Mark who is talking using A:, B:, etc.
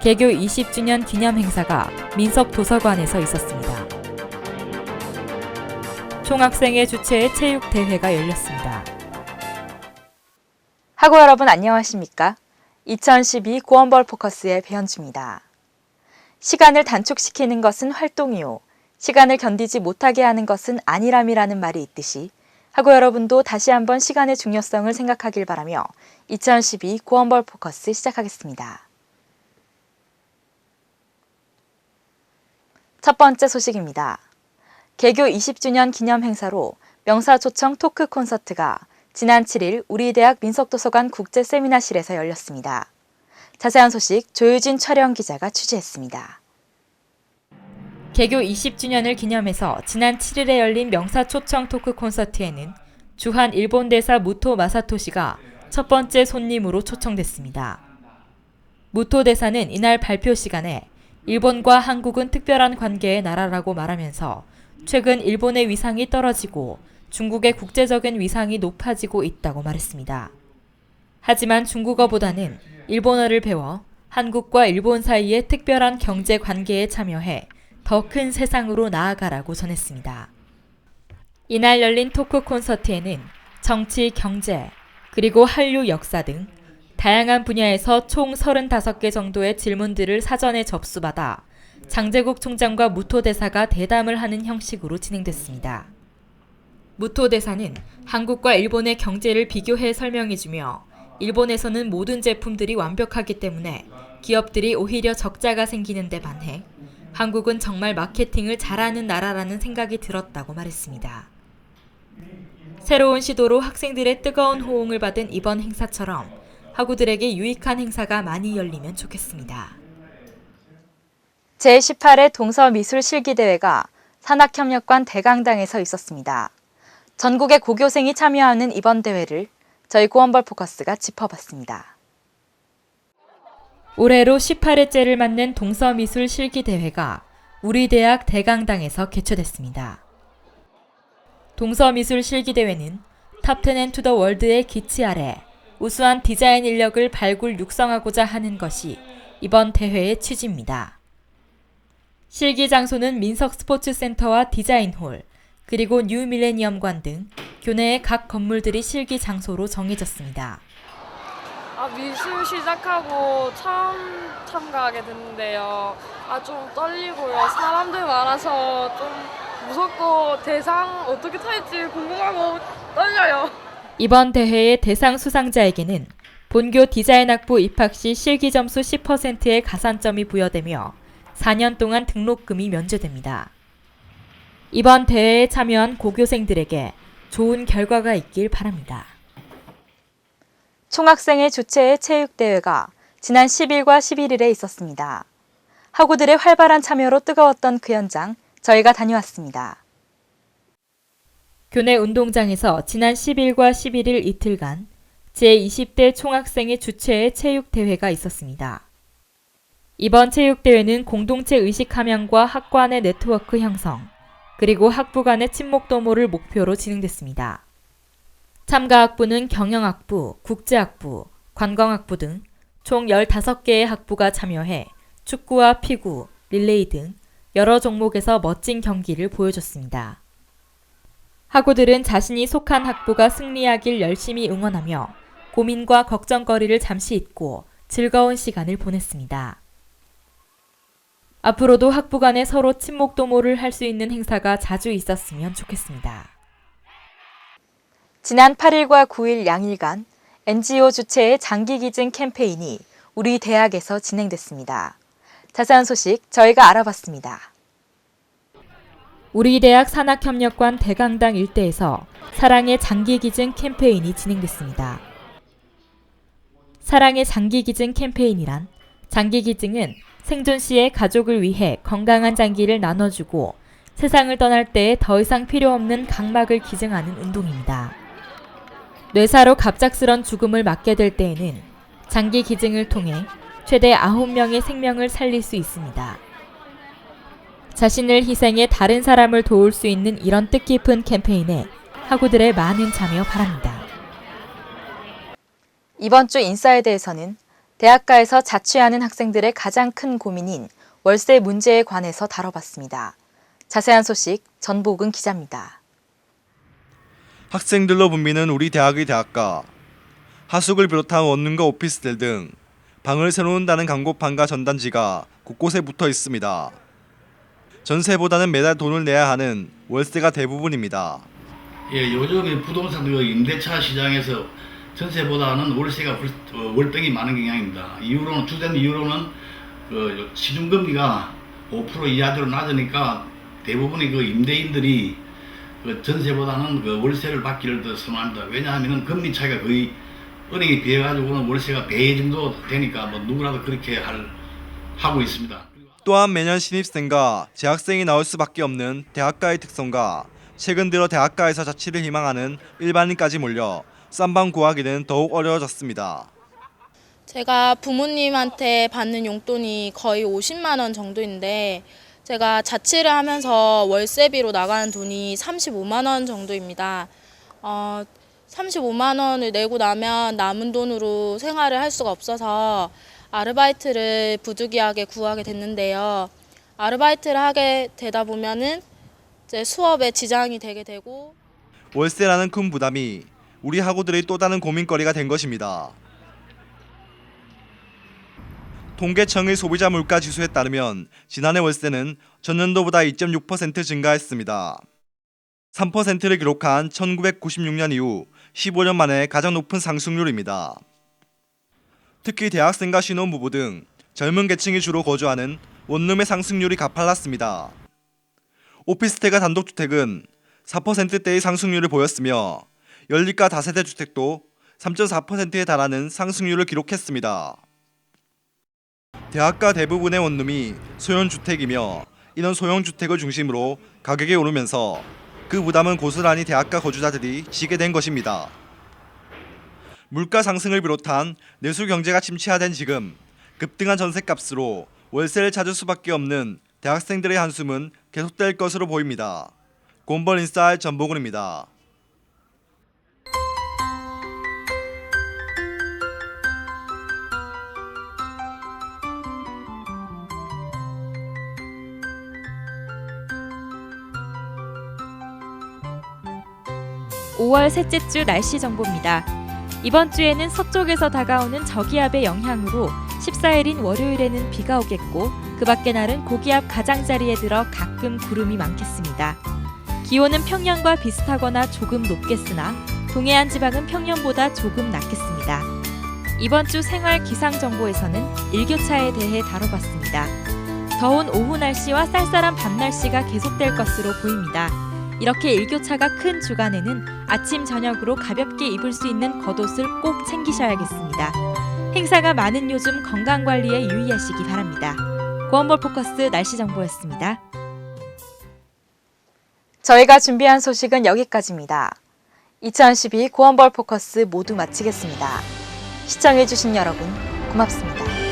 A: 개교 20주년 기념 행사가 민석도서관에서 있었습니다. 총학생회 주최의 체육대회가 열렸습니다.
B: 학우 여러분 안녕하십니까? 2012 고원벌 포커스의 배현주입니다. 시간을 단축시키는 것은 활동이요. 시간을 견디지 못하게 하는 것은 아니람이라는 말이 있듯이 학우 여러분도 다시 한번 시간의 중요성을 생각하길 바라며 2012 고원벌 포커스 시작하겠습니다. 첫 번째 소식입니다. 개교 20주년 기념 행사로 명사 초청 토크 콘서트가 지난 7일 우리 대학 민속도서관 국제 세미나실에서 열렸습니다. 자세한 소식 조유진 촬영 기자가 취재했습니다.
A: 개교 20주년을 기념해서 지난 7일에 열린 명사 초청 토크 콘서트에는 주한 일본 대사 무토 마사토시가 첫 번째 손님으로 초청됐습니다. 무토 대사는 이날 발표 시간에 일본과 한국은 특별한 관계의 나라라고 말하면서 최근 일본의 위상이 떨어지고 중국의 국제적인 위상이 높아지고 있다고 말했습니다. 하지만 중국어보다는 일본어를 배워 한국과 일본 사이의 특별한 경제 관계에 참여해 더 큰 세상으로 나아가라고 전했습니다. 이날 열린 토크 콘서트에는 정치, 경제, 그리고 한류 역사 등 다양한 분야에서 총 35개 정도의 질문들을 사전에 접수받아 장제국 총장과 무토 대사가 대담을 하는 형식으로 진행됐습니다. 무토 대사는 한국과 일본의 경제를 비교해 설명해주며 일본에서는 모든 제품들이 완벽하기 때문에 기업들이 오히려 적자가 생기는 데 반해 한국은 정말 마케팅을 잘하는 나라라는 생각이 들었다고 말했습니다. 새로운 시도로 학생들의 뜨거운 호응을 받은 이번 행사처럼 학우들에게 유익한 행사가 많이 열리면 좋겠습니다.
B: 제18회 동서미술 실기대회가 산학협력관 대강당에서 있었습니다. 전국의 고교생이 참여하는 이번 대회를 저희 고원벌 포커스가 짚어봤습니다.
A: 올해로 18회째를 맞는 동서미술 실기대회가 우리 대학 대강당에서 개최됐습니다. 동서미술 실기대회는 탑10 앤 투더 월드의 기치 아래 우수한 디자인 인력을 발굴 육성하고자 하는 것이 이번 대회의 취지입니다. 실기 장소는 민석 스포츠센터와 디자인홀, 그리고 뉴 밀레니엄관 등 교내의 각 건물들이 실기 장소로 정해졌습니다.
C: 아, 미술 시작하고 처음 참가하게 됐는데요. 아, 좀 떨리고요. 사람들 많아서 좀 무섭고 대상 어떻게 탈지 궁금하고 떨려요.
A: 이번 대회의 대상 수상자에게는 본교 디자인학부 입학 시 실기 점수 10%의 가산점이 부여되며 4년 동안 등록금이 면제됩니다. 이번 대회에 참여한 고교생들에게 좋은 결과가 있길 바랍니다.
B: 총학생회 주최의 체육대회가 지난 10일과 11일에 있었습니다. 학우들의 활발한 참여로 뜨거웠던 그 현장 저희가 다녀왔습니다.
A: 교내 운동장에서 지난 10일과 11일 이틀간 제20대 총학생회 주최의 체육대회가 있었습니다. 이번 체육대회는 공동체 의식 함양과 학관의 네트워크 형성, 그리고 학부 간의 친목 도모를 목표로 진행됐습니다. 참가 학부는 경영학부, 국제학부, 관광학부 등 총 15개의 학부가 참여해 축구와 피구, 릴레이 등 여러 종목에서 멋진 경기를 보여줬습니다. 학우들은 자신이 속한 학부가 승리하길 열심히 응원하며 고민과 걱정거리를 잠시 잊고 즐거운 시간을 보냈습니다. 앞으로도 학부 간에 서로 친목 도모를 할 수 있는 행사가 자주 있었으면 좋겠습니다.
B: 지난 8일과 9일 양일간 NGO 주최의 장기 기증 캠페인이 우리 대학에서 진행됐습니다. 자세한 소식 저희가 알아봤습니다.
A: 우리 대학 산학협력관 대강당 일대에서 사랑의 장기 기증 캠페인이 진행됐습니다. 사랑의 장기 기증 캠페인이란 장기 기증은 생존 시에 가족을 위해 건강한 장기를 나눠주고 세상을 떠날 때에 더 이상 필요 없는 각막을 기증하는 운동입니다. 뇌사로 갑작스런 죽음을 맞게 될 때에는 장기 기증을 통해 최대 9명의 생명을 살릴 수 있습니다. 자신을 희생해 다른 사람을 도울 수 있는 이런 뜻깊은 캠페인에 학우들의 많은 참여 바랍니다.
B: 이번 주 인사이드에서는 대학가에서 자취하는 학생들의 가장 큰 고민인 월세 문제에 관해서 다뤄봤습니다. 자세한 소식 전복은 기자입니다.
D: 학생들로 붐비는 우리 대학의 대학가. 하숙을 비롯한 원룸과 오피스텔 등 방을 세놓는다는 광고판과 전단지가 곳곳에 붙어 있습니다. 전세보다는 매달 돈을 내야 하는 월세가 대부분입니다.
E: 예, 요즘에 부동산 그 임대차 시장에서 전세보다는 월세가 훨- 어, 월등히 많은 경향입니다. 이유로는 주된 이유로는 그 시중금리가 5% 이하대로 낮으니까 대부분의 그 임대인들이 그 전세보다는 그 월세를 받기를 더 선호합니다. 왜냐하면 금리 차이가 거의 은행에 비해 가지고는 월세가 배 정도 되니까 뭐 누구라도 그렇게 할 하고 있습니다.
D: 또한 매년 신입생과 재학생이 나올 수밖에 없는 대학가의 특성과 최근 들어 대학가에서 자취를 희망하는 일반인까지 몰려 쌈방 구하기는 더욱 어려워졌습니다.
F: 제가 부모님한테 받는 용돈이 거의 50만 원 정도인데 제가 자취를 하면서 월세비로 나가는 돈이 35만 원 정도입니다. 어, 35만 원을 내고 나면 남은 돈으로 생활을 할 수가 없어서 아르바이트를 부득이하게 구하게 됐는데요. 아르바이트를 하게 되다 보면은 이제 수업에 지장이 되게 되고
D: 월세라는 큰 부담이 우리 학우들의 또 다른 고민거리가 된 것입니다. 통계청의 소비자 물가 지수에 따르면 지난해 월세는 전년도보다 2.6% 증가했습니다. 3%를 기록한 1996년 이후 15년 만에 가장 높은 상승률입니다. 특히 대학생과 신혼부부 등 젊은 계층이 주로 거주하는 원룸의 상승률이 가팔랐습니다. 오피스텔과 단독주택은 4%대의 상승률을 보였으며 연립과 다세대 주택도 3.4%에 달하는 상승률을 기록했습니다. 대학가 대부분의 원룸이 소형주택이며 이런 소형주택을 중심으로 가격이 오르면서 그 부담은 고스란히 대학가 거주자들이 지게 된 것입니다. 물가 상승을 비롯한 내수 경제가 침체화된 지금 급등한 전셋값으로 월세를 찾을 수밖에 없는 대학생들의 한숨은 계속될 것으로 보입니다. 곰벌 인사이 전보근입니다.
A: 오월 셋째 주 날씨 정보입니다. 이번 주에는 서쪽에서 다가오는 저기압의 영향으로 14일인 월요일에는 비가 오겠고 그 밖의 날은 고기압 가장자리에 들어 가끔 구름이 많겠습니다. 기온은 평년과 비슷하거나 조금 높겠으나 동해안 지방은 평년보다 조금 낮겠습니다. 이번 주 생활 기상 정보에서는 일교차에 대해 다뤄봤습니다. 더운 오후 날씨와 쌀쌀한 밤 날씨가 계속될 것으로 보입니다. 이렇게 일교차가 큰 주간에는 아침 저녁으로 가볍게 입을 수 있는 겉옷을 꼭 챙기셔야겠습니다. 행사가 많은 요즘 건강 관리에 유의하시기 바랍니다. 고원볼 포커스 날씨 정보였습니다.
B: 저희가 준비한 소식은 여기까지입니다. 2012 고원벌 포커스 모두 마치겠습니다. 시청해주신 여러분 고맙습니다.